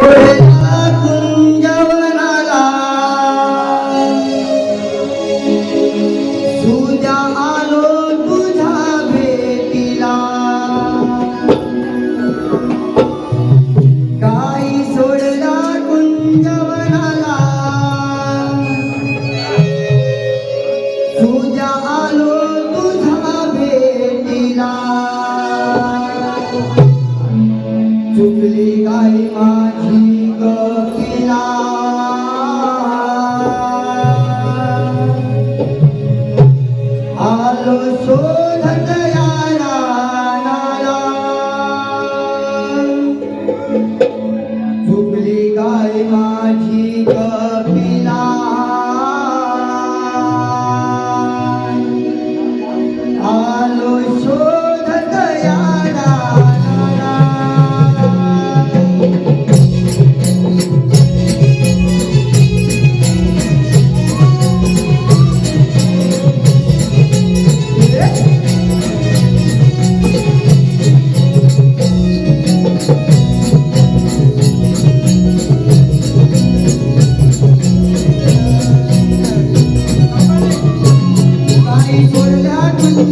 করে चुकली गाई माझी.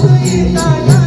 bonita.